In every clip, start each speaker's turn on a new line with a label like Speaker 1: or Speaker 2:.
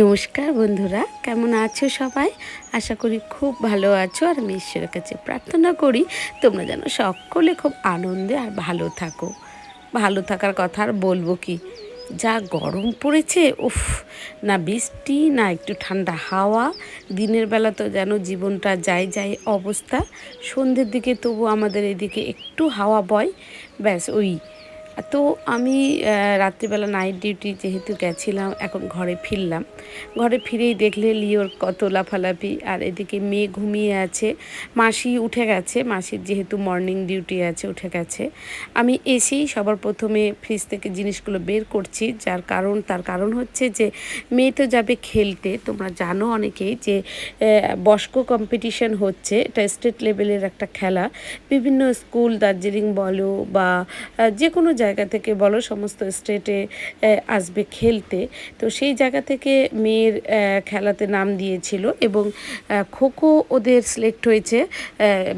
Speaker 1: নমস্কার বন্ধুরা, কেমন আছো সবাই? আশা করি খুব ভালো আছো আর আমি ঈশ্বরের কাছে প্রার্থনা করি তোমরা যেন সকলে খুব আনন্দে আর ভালো থাকো। ভালো থাকার কথা আর বলব কি, যা গরম পড়েছে, উফ, না বৃষ্টি, না একটু ঠান্ডা হাওয়া, দিনের বেলা তো যেন জীবনটা যায় যায় অবস্থা, সন্ধ্যের দিকে তবু আমাদের এদিকে একটু হাওয়া বয়, ব্যাস ওই তো আমি রাত্রিবেলা নাইট ডিউটি যেহেতু গেছিলাম, এখন ঘরে ফিরলাম। ঘরে ফিরেই দেখলে লিওর কত লাফালাফি, আর এদিকে মেয়ে ঘুমিয়ে আছে। মাসি উঠে গেছে, মাসির যেহেতু মর্নিং ডিউটি আছে, উঠে গেছে। আমি এসেই সবার প্রথমে ফ্রিজ থেকে জিনিসগুলো বের করছি, যার কারণ, তার কারণ হচ্ছে যে, মেয়ে তো যাবে খেলতে। তোমরা জানো অনেকেই যে বস্কো কম্পিটিশন হচ্ছে, এটা স্টেট লেভেলের একটা খেলা। বিভিন্ন স্কুল দার্জিলিং বলো বা যে কোনো জায়গা থেকে বলো, সমস্ত স্টেটে আসবে খেলতে। তো সেই জায়গা থেকে মেয়ের খেলাতে নাম দিয়েছিল এবং খোখো ওদের সিলেক্ট হয়েছে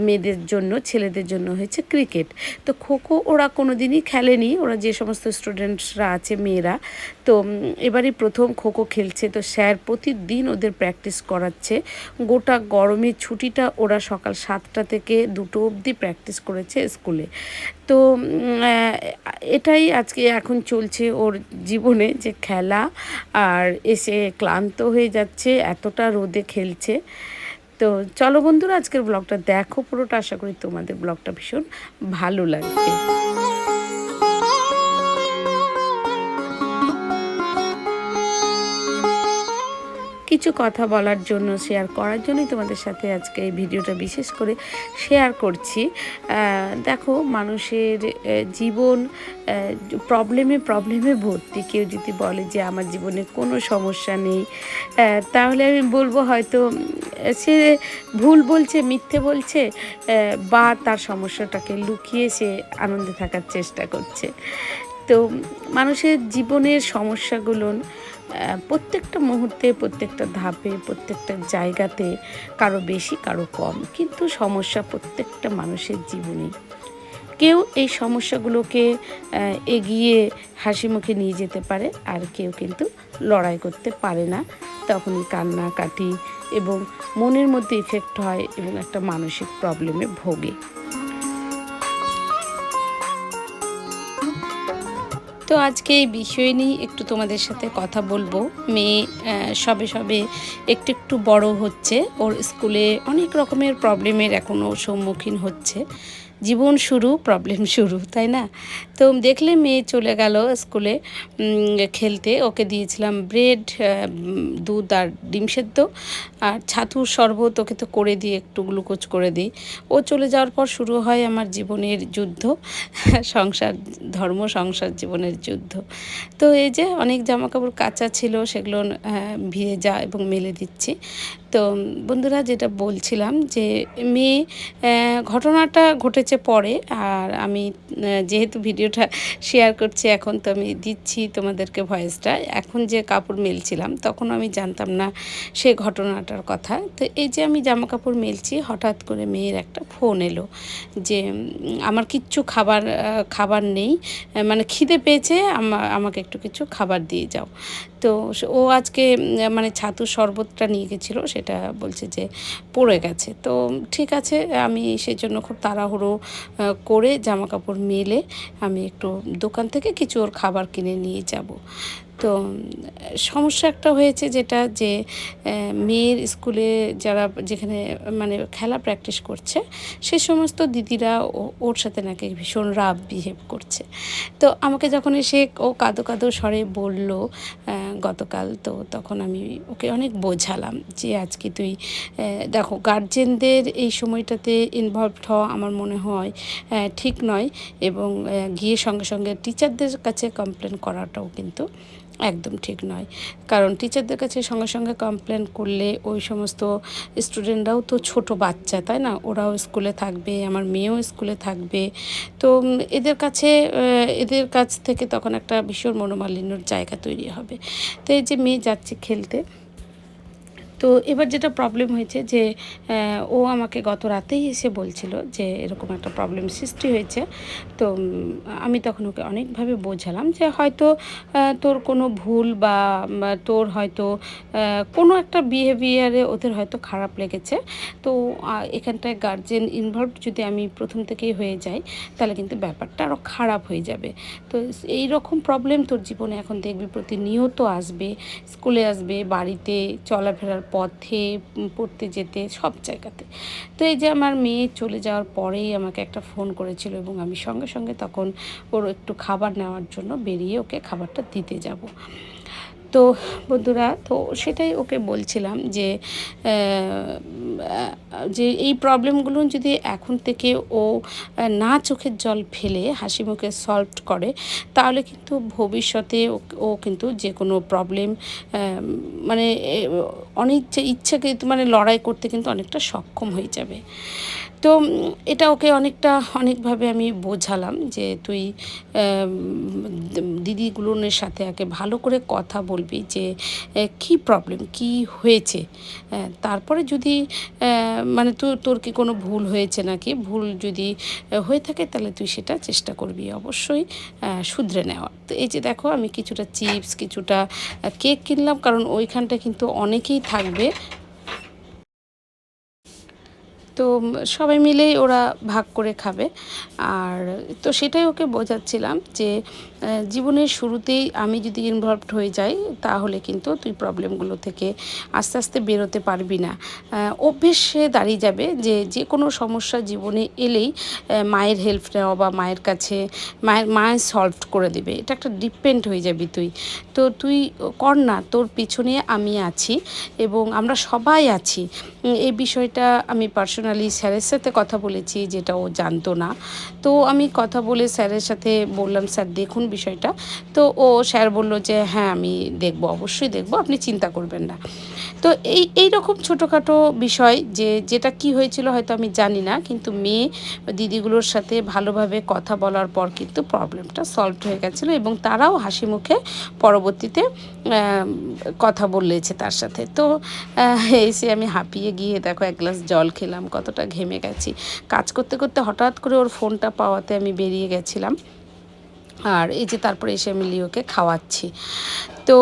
Speaker 1: মেয়েদের জন্য, ছেলেদের জন্য হয়েছে ক্রিকেট তো খোখো ওরা কোনো দিনই খেলেনি। ওরা যে সমস্ত স্টুডেন্টসরা আছে, মেয়েরা তো উম, এবারই প্রথম খোখো খেলছে। তো স্যার প্রতিদিন ওদের প্র্যাকটিস করাচ্ছে। গোটা গরমের ছুটিটা ওরা সকাল সাতটা থেকে দুটো অবধি প্র্যাকটিস করেছে স্কুলে। তো এটাই আজকে এখন চলছে ওর জীবনে যে খেলা আর এসে ক্লান্ত হয়ে যাচ্ছে এতটা রোদে খেলছে। তো চলো বন্ধুরা আজকের ব্লগটা দেখো পুরোটা। আশা করি তোমাদের ব্লগটা ভীষণ ভালো লাগবে। কিছু কথা বলার জন্য শেয়ার করার জন্যই তোমাদের সাথে আজকে এই ভিডিওটা বিশেষ করে শেয়ার করছি। দেখো, মানুষের জীবন প্রবলেমে প্রবলেমে ভর্তি। কেউ যদি বলে যে, আমার জীবনে কোনো সমস্যা নেই তাহলে আমি বলব হয়তো, সে ভুল বলছে, মিথ্যে বলছে বা তার সমস্যাটাকে লুকিয়ে সে আনন্দে থাকার চেষ্টা করছে। তো মানুষের জীবনের সমস্যাগুলো প্রত্যেকটা মুহূর্তে, প্রত্যেকটা ধাপে, প্রত্যেকটা জায়গাতে কারও বেশি, কারও কম। কিন্তু সমস্যা প্রত্যেকটা মানুষের জীবনে। কেউ এই সমস্যাগুলোকে এগিয়ে হাসি মুখে নিয়ে যেতে পারে, আর কেউ কিন্তু লড়াই করতে পারে না। তখনই কান্নাকাটি এবং মনের মধ্যে ইফেক্ট হয় এবং একটা মানসিক প্রবলেমে ভোগে। তো আজকে এই বিষয় নিয়ে একটু তোমাদের সাথে কথা বলব। মেয়ে সবে সবে একটু একটু বড় হচ্ছে। ওর স্কুলে অনেক রকমের প্রবলেমের এখনও সম্মুখীন হচ্ছে। জীবন শুরু প্রবলেম শুরু, তাই না? তো দেখলে মেয়ে চলে গেল স্কুলে খেলতে। ওকে দিয়েছিলাম ব্রেড দুধ আর ডিম সেদ্ধ। আর ছাতুর শরবত ওকে তো করে দিই, একটু গ্লুকোজ করে দিই। ও চলে যাওয়ার পর শুরু হয় আমার জীবনের যুদ্ধ। সংসার, ধর্ম সংসার জীবনের যুদ্ধ। তো এই যে অনেক জামা কাপড় কাঁচা ছিল, সেগুলো ভিজে যা এবং মেলে দিচ্ছি। তো বন্ধুরা যেটা বলছিলাম যে মেয়ে ঘটনাটা ঘটেছে পরে, আর আমি যেহেতু ভিডিওটা শেয়ার করছি, এখন তো আমি দিচ্ছি তোমাদেরকে ভয়েসটা এখন যে কাপড় মেলছিলাম, তখন আমি জানতাম না সে ঘটনাটার কথা। তো এই যে আমি জামা কাপড় মেলছি, হঠাৎ করে মেয়ের একটা ফোন এলো যে আমার কিচ্ছু খাবার খাবার নেই মানে খিদে পেয়েছে, আমা- আমাকে একটু কিছু খাবার দিয়ে যাও। তো ও আজকে মানে ছাতু শরবতটা নিয়ে গেছিল, সেটা বলছে যে পড়ে গেছে। তো ঠিক আছে, আমি সেই জন্য খুব তাড়াহুড়ো করে জামা কাপড় মেলে আমি একটু দোকান থেকে কিছু ওর খাবার কিনে নিয়ে যাব। তো, সমস্যা একটা হয়েছে যেটা যে মেয়ের স্কুলে যারা যেখানে মানে খেলা প্র্যাকটিস করছে, সে সমস্ত দিদিরা ওর সাথে নাকি ভীষণ রাব বিহেভ করছে। তো আমাকে যখন এসে ও কাঁদো কাঁদো স্বরে বলল গতকাল তো তখন আমি ওকে অনেক বোঝালাম যে, আজকে তুই দেখো গার্জেনদের এই সময়টাতে ইনভলভড হওয়া আমার মনে হয় ঠিক নয়। এবং গিয়ে সঙ্গে সঙ্গে টিচারদের কাছে কমপ্লেন করাটাও কিন্তু একদম ঠিক নয়। কারণ টিচারদের কাছে সঙ্গে সঙ্গে কমপ্লেন করলে ওই সমস্ত স্টুডেন্টরাও তো ছোট বাচ্চা, তাই না? ওরাও স্কুলে থাকবে, আমার মেয়েও স্কুলে থাকবে। তো এদের কাছে এদের কাছ থেকে তখন একটা ভীষণ মনোমালিন্যর জায়গা তৈরি হবে। তো এই যে মেয়ে যাচ্ছে খেলতে তো এবার যেটা প্রবলেম হয়েছে যে ও আমাকে গত রাতেই এসে বলছিল যে, এরকম একটা প্রবলেম সৃষ্টি হয়েছে। তো আমি তখন ওকে অনেকভাবে বোঝালাম যে, হয়তো তোর কোনো ভুল বা তোর হয়তো কোনো একটা বিহেভিয়ারে ওদের হয়তো খারাপ লেগেছে। তো এখানটায় গার্জেন ইনভলভ যদি আমি প্রথম থেকেই হয়ে যাই, তাহলে কিন্তু ব্যাপারটা আরও খারাপ হয়ে যাবে। তো এই রকম প্রবলেম তোর জীবনে এখন দেখবি, প্রতিনিয়ত আসবে, স্কুলে আসবে, বাড়িতে চলাফেরার পথে পড়তে যেতে সব জায়গাতে। তো এই যে আমার মেয়ে চলে যাওয়ার পরেই আমাকে একটা ফোন করেছিল এবং আমি সঙ্গে সঙ্গে তখন ওর একটু খাবার নেওয়ার জন্য বেরিয়ে ওকে খাবারটা দিতে যাব। তো বন্ধুরা, তো সেটাই ওকে বলছিলাম যে যে এই প্রবলেমগুলো যদি এখন থেকে ও না চোখের জল ফেলে, হাসি মুখে সলভ করে, তাহলে কিন্তু ভবিষ্যতে ও- কিন্তু যে কোনো প্রবলেম মানে অনেক যে ইচ্ছাকে মানে লড়াই করতে কিন্তু অনেকটা সক্ষম হয়ে যাবে। তো এটা ওকে অনেকটা, অনেকভাবে আমি বোঝালাম যে তুই দিদিগুলোনের সাথে আগে ভালো করে কথা বলবি যে কী প্রবলেম কি হয়েছে? তারপরে যদি মানে তোর তোর কি কোনো ভুল হয়েছে নাকি? ভুল যদি হয়ে থাকে তাহলে তুই সেটা চেষ্টা করবি অবশ্যই শুধরে নেওয়ার। তো এই যে দেখো, আমি কিছুটা চিপস কিছুটা কেক কিনলাম, কারণ ওইখানটা কিন্তু অনেকেই থাকবে তো সবাই মিলেই ওরা ভাগ করে খাবে। আর তো সেটাই ওকে বোঝাচ্ছিলাম যে জীবনের শুরুতেই আমি যদি ইনভলভড হয়ে যাই, তাহলে কিন্তু তুই প্রবলেমগুলো থেকে আস্তে আস্তে বেরোতে পারবি না। অভ্যেসে দাঁড়িয়ে যাবে যে যে কোনো সমস্যা জীবনে এলেই মায়ের হেল্প নেওয়া বা মায়ের কাছে, মায়ের মায়ের সলভ করে দেবে। এটা একটা ডিপেন্ড হয়ে যাবি তুই। তো তুই কর না, তোর পিছনে আমি আছি এবং আমরা সবাই আছি। এই বিষয়টা আমি পার্সোনালি স্যারের সাথে কথা বলেছি, যেটা ও জানতো না। তো আমি কথা বলে স্যারের সাথে বললাম, স্যার, দেখুন বিষয়টা। তো ও স্যার বলল যে হ্যাঁ আমি দেখব, অবশ্যই দেখব, আপনি চিন্তা করবেন না। তো এই এই রকম ছোটোখাটো বিষয় যে, যেটা কি হয়েছিল হয়তো আমি জানি না, কিন্তু মেয়ে দিদিগুলোর সাথে ভালোভাবে কথা বলার পর কিন্তু প্রবলেমটা সলভ হয়ে গেছিল এবং তারাও হাসি মুখে পরবর্তীতে কথা বলেছে তার সাথে। তো এসে আমি হাঁপিয়ে গিয়ে দেখো এক গ্লাস জল খেলাম, কতটা ঘেমে গেছি। কাজ করতে করতে হঠাৎ করে ওর ফোনটা পাওয়াতে আমি বেরিয়ে গেছিলাম। আর এই যে তারপরে এসে আমি লিওকে খাওয়াচ্ছি। তো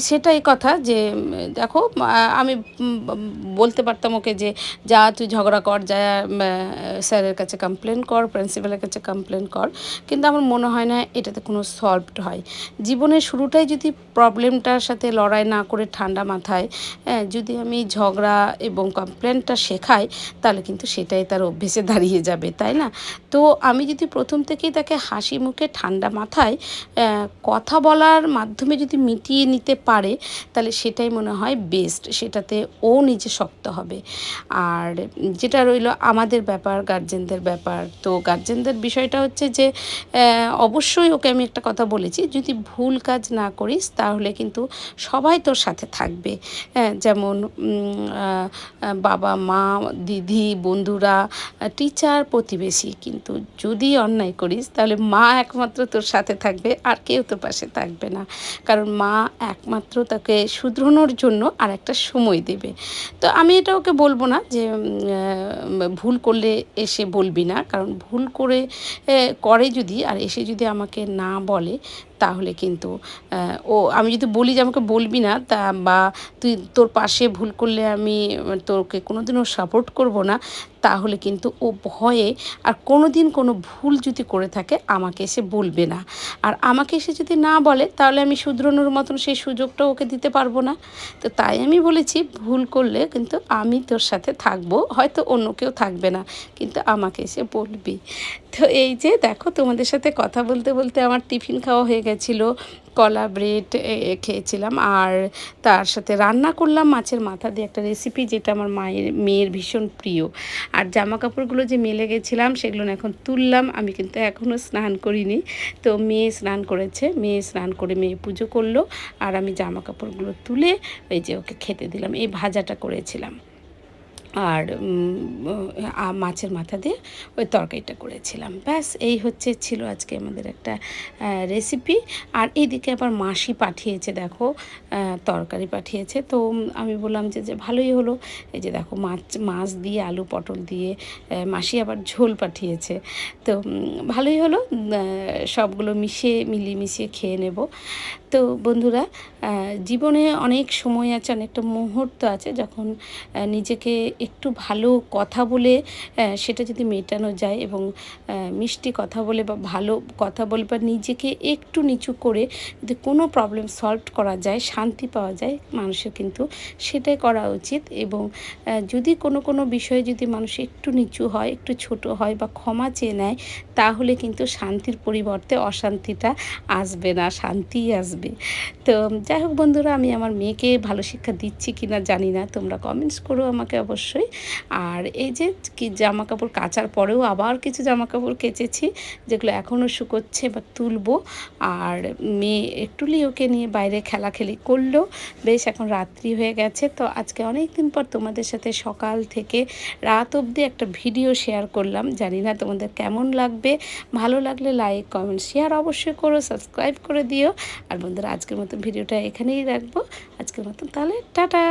Speaker 1: সেটাই কথা যে দেখো আমি বলতে পারতাম ওকে যে যা তুই ঝগড়া কর যা স্যারের কাছে কমপ্লেন কর প্রিন্সিপালের কাছে কমপ্লেন কর কিন্তু আমার মনে হয় না এটাতে কোনো সলভড হয়। জীবনের শুরুটাই যদি প্রবলেমটার সাথে লড়াই না করে ঠান্ডা মাথায় হ্যাঁ, যদি আমি ঝগড়া এবং কমপ্লেনটা শেখাই তাহলে কিন্তু সেটাই তার অভ্যেসে দাঁড়িয়ে যাবে তাই না? তো আমি যদি প্রথম থেকেই তাকে হাসি মুখে ঠান্ডা মাথায় কথা বলার মাধ্যমে যদি মিটিয়ে নিতে পারে, তাহলে সেটাই মনে হয় বেস্ট সেটাতে ও নিজে শক্ত হবে। আর যেটা রইল আমাদের ব্যাপার গার্জেনদের ব্যাপার, তো গার্জেনদের বিষয়টা হচ্ছে যে অবশ্যই ওকে আমি একটা কথা বলেছি, যদি ভুল কাজ না করিস, তাহলে কিন্তু সবাই তোর সাথে থাকবে। হ্যাঁ যেমন বাবা, মা, দিদি, বন্ধুরা টিচার প্রতিবেশী, কিন্তু যদি অন্যায় করিস, তাহলে মা একমাত্র তোর সাথে থাকবে, আর কেউ তোর পাশে থাকবে না। কারণ মা একমাত্র তাকে শুধরোনোর জন্য আর একটা সময় দেবে। তো আমি এটা ওকে বলব না যে ভুল করলে এসে বলবি না। কারণ ভুল করে করে যদি, আর এসে যদি আমাকে না বলে তাহলে কিন্তু ও, আমি যদি বলি যে আমাকে বলবি না, তা বা তুই তোর পাশে ভুল করলে আমি তোকে কোনোদিনও সাপোর্ট করব না, তাহলে কিন্তু ও ভয়ে আর কোনো দিন কোনো ভুল যদি করে থাকে, আমাকে এসে বলবে না। আর আমাকে এসে যদি না বলে, তাহলে আমি শুধরানোর মতন সেই সুযোগটা ওকে দিতে পারব না। তো তাই আমি বলেছি, ভুল করলে কিন্তু আমি তোর সাথে থাকব, হয়তো অন্য কেউ থাকবে না, কিন্তু আমাকে এসে বলবি। তো এই যে, দেখো তোমাদের সাথে কথা বলতে বলতে আমার টিফিন খাওয়া হয়ে গেছিল কলা, ব্রেড খেয়েছিলাম। আর তার সাথে রান্না করলাম মাছের মাথা দিয়ে একটা রেসিপি যেটা আমার মায়ের, মেয়ের ভীষণ প্রিয়। আর জামা কাপড়গুলো যে মেলে গেছিলাম, সেগুলো এখন তুললাম। আমি কিন্তু এখনও স্নান করিনি। তো মেয়ে স্নান করেছে, মেয়ে স্নান করে মেয়ে পুজো করল। আর আমি জামা কাপড়গুলো তুলে ওই যে ওকে খেতে দিলাম। এই ভাজাটা করেছিলাম। আর মাছের মাথা দিয়ে ওই তরকারিটা করেছিলাম। ব্যাস, এই হচ্ছে ছিল আজকে আমাদের একটা রেসিপি আর এইদিকে আবার মাসি পাঠিয়েছে, দেখো তরকারি পাঠিয়েছে। তো আমি বললাম যে যে ভালোই হলো। এই যে দেখো, মাছ মাছ দিয়ে আলু পটল দিয়ে মাসি আবার ঝোল পাঠিয়েছে। তো ভালোই হলো সবগুলো মিশিয়ে, মিলিয়ে মিশিয়ে খেয়ে নেব। তো বন্ধুরা জীবনে অনেক সময় আছে, অনেকটা মুহূর্ত আছে যখন নিজেকে একটু ভালো কথা বলে সেটা যদি মেটানো যায় এবং মিষ্টি কথা বলে বা ভালো কথা বলে বা নিজেকে একটু নিচু করে যদি কোনো প্রবলেম সলভ করা যায়, শান্তি পাওয়া যায় মানুষের কিন্তু সেটাই করা উচিত এবং যদি কোনো কোনো বিষয়ে যদি মানুষ একটু নিচু হয়, একটু ছোট হয় বা ক্ষমা চেয়ে নেয়, তাহলে কিন্তু শান্তির পরিবর্তে অশান্তিটা আসবে না, শান্তিই আসবে। তো যাই হোক বন্ধুরা, আমি আমার মেয়েকে ভালো শিক্ষা দিচ্ছি কি না জানি না, তোমরা কমেন্টস করো আমাকে অবশ্যই। আর এই যে কি জামা কাপড় কাচার পরেও আবার কিছু জামা কাপড় কেচেছি, যেগুলো এখনও শুকোচ্ছে বা তুলবো। আর মেয়ে একটুলি ওকে নিয়ে বাইরে খেলাখেলি করল। বেশ, এখন রাত্রি হয়ে গেছে। তো আজকে অনেক দিন পর তোমাদের সাথে সকাল থেকে রাত অবধি একটা ভিডিও শেয়ার করলাম। জানি না তোমাদের কেমন লাগবে। ভালো লাগলে লাইক, কমেন্ট, শেয়ার অবশ্যই করো, সাবস্ক্রাইব করে দিও। আর বন্ধুরা, আজকের মতো ভিডিওটা এখানেই রাখব। আজকের মতন তাহলে টাটা!